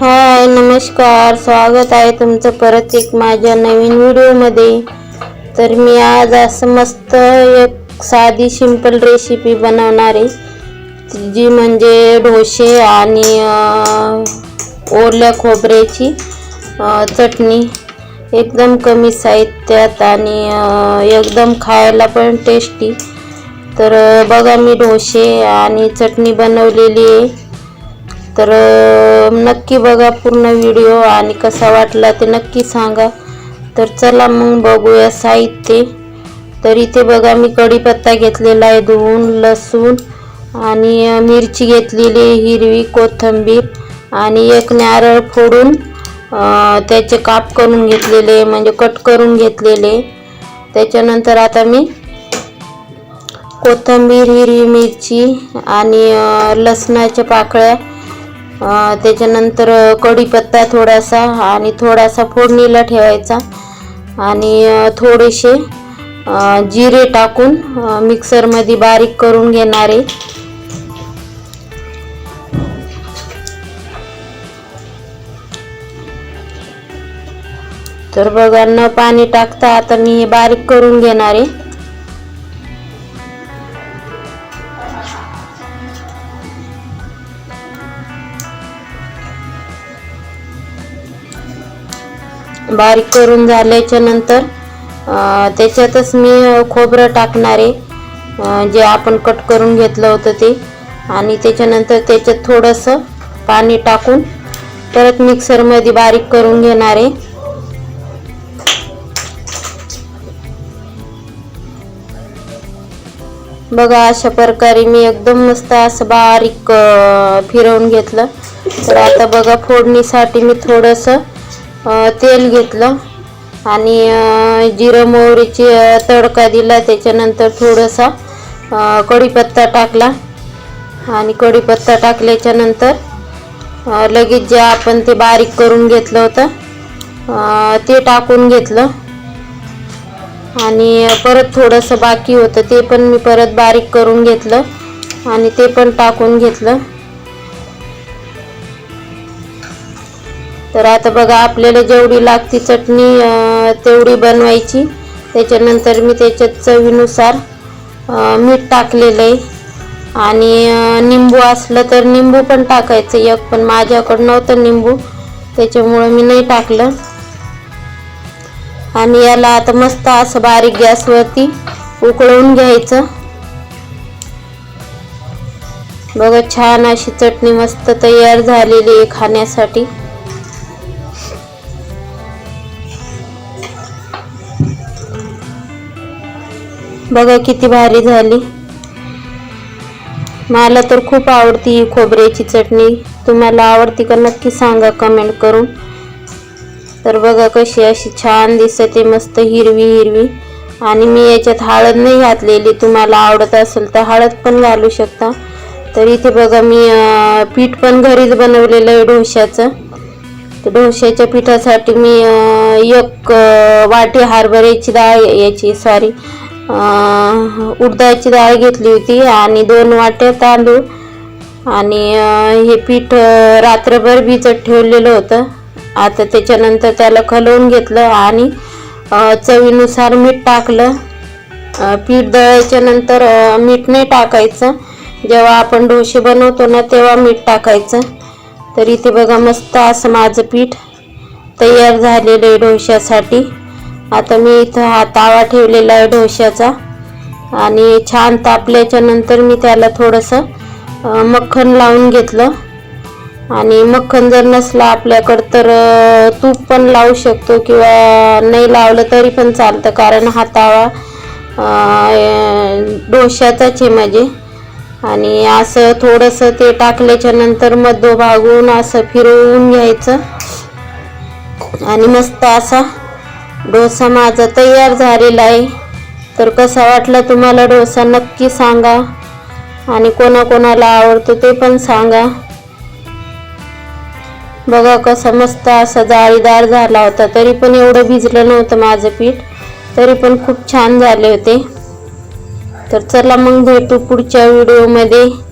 हाय नमस्कार. स्वागत आहे तुमचं परत एक माझ्या नवीन व्हिडिओमध्ये. तर मी आज असं मस्त एक साधी सिंपल रेसिपी बनवणार आहे. जी म्हणजे डोसे आणि ओल्या खोबऱ्याची चटणी. एकदम कमी साहित्यात आणि एकदम खायला पण टेस्टी तर बघा मी डोसे आणि चटणी बनवलेली आहे. तर नक्की बघा पूर्ण व्हिडिओ आणि कसा वाटला ते नक्की सांगा. तर चला मग बघूया साहित्य. तर इथे बघा मी कढीपत्ता घेतलेला आहे धुवून लसूण आणि मिरची घेतलेली हिरवी कोथिंबीर आणि एक नारळ फोडून त्याचे काप करून घेतलेले म्हणजे कट करून घेतलेले त्याच्यानंतर आता मी कोथिंबीर हिरवी मिरची आणि लसणाच्या पाकळ्या त्याच्यानंतर कढीपत्ता थोडासा आणि थोडासा फोडणीला ठेवायचा. आणि थोडेसे जिरे टाकून मिक्सरमध्ये बारीक करून घेणारे तर बघा न पाणी टाकता आता मी हे बारीक करून घेणार बारीक करून झाल्याच्यानंतर त्याच्यातच मी खोबरं टाकणार आहे. जे आपण कट करून घेतलं होतं ते. आणि त्याच्यानंतर त्याच्यात थोडंसं पाणी टाकून परत मिक्सरमध्ये बारीक करून घेणार आहे. बघा अशा प्रकारे मी एकदम मस्त असं बारीक फिरवून घेतलं. तर आता बघा फोडणीसाठी मी थोडंसं तेल घेतलं आणि जिरं मोहरीची तडका दिला. त्याच्यानंतर थोडासा कढीपत्ता टाकला. आणि कढीपत्ता टाकल्याच्या नंतर लगेच जे आपण ते बारीक करून घेतलं होतं ते टाकून घेतलं. आणि परत थोडंसं बाकी होतं ते पण मी परत बारीक करून घेतलं आणि ते पण टाकून घेतलं. तर आता बघा आपल्याला जेवढी लागती चटणी तेवढी बनवायची. त्याच्यानंतर मी त्याच्यात चवीनुसार मीठ टाकलेलं आहे. आणि निंबू असलं तर निंबू पण टाकायचं. एक पण माझ्याकडं नव्हतं निंबू त्याच्यामुळं मी नाही टाकलं. आणि याला आता मस्त असं बारीक गॅसवरती उकळवून घ्यायचं. बघा छान अशी चटणी मस्त तयार झालेली आहे खाण्यासाठी. बघा किती भारी झाली. मला तर खूप आवडती ही खोबऱ्याची चटणी. तुम्हाला आवडती का नक्की सांगा कमेंट करून. तर बघा कशी अशी छान दिसते मस्त हिरवी हिरवी. आणि मी याच्यात हळद नाही घातलेली. तुम्हाला आवडत असेल तर हळद पण घालू शकता. तर इथे बघा मी पीठ पण घरीच बनवलेलं आहे डोश्याचं. तर डोश्याच्या पिठासाठी मी एक वाटी हरभऱ्याची डाळ याची सॉरी उडदाची डाळ घेतली होती आणि दोन वाट्या तांदूळ आणि हे पीठ रात्रभर भिजत ठेवलेलं होतं. आता त्याच्यानंतर त्याला खलवून घेतलं आणि चवीनुसार मीठ टाकलं. पीठ दळायच्या नंतर मीठ नाही टाकायचं. जेव्हा आपण डोसे बनवतो ना तेव्हा मीठ टाकायचं. तर इथे बघा मस्त असं माझं पीठ तयार झालेलं आहे डोश्यासाठी. आता मी इथं हा तावा ठेवलेला आहे ढोश्याचा आणि छान तापल्याच्या नंतर मी त्याला थोडंसं मक्खन लावून घेतलं. आणि मक्खन जर नसलं आपल्याकडं तर तूप पण लावू शकतो किंवा नाही लावलं तरी पण चालतं. कारण हा तावा डोश्याचाच आहे म्हणजे आणि असं थोडंसं ते टाकल्याच्या नंतर मधोभागून असं फिरवून घ्यायचं. आणि मस्त असा डोसा माझा तयार झालेला आहे. तर कसा वाटला तुम्हाला डोसा? नक्की सांगा. आणि कोणाकोणाला आवडतो ते पण सांगा. बघा कसा मस्त असा जाळीदार झाला होता. तरी पण एवढं भिजलं नव्हतं माझं पीठ. तरी पण खूप छान झाले होते. तर चला मग भेटू पुढच्या व्हिडिओमध्ये.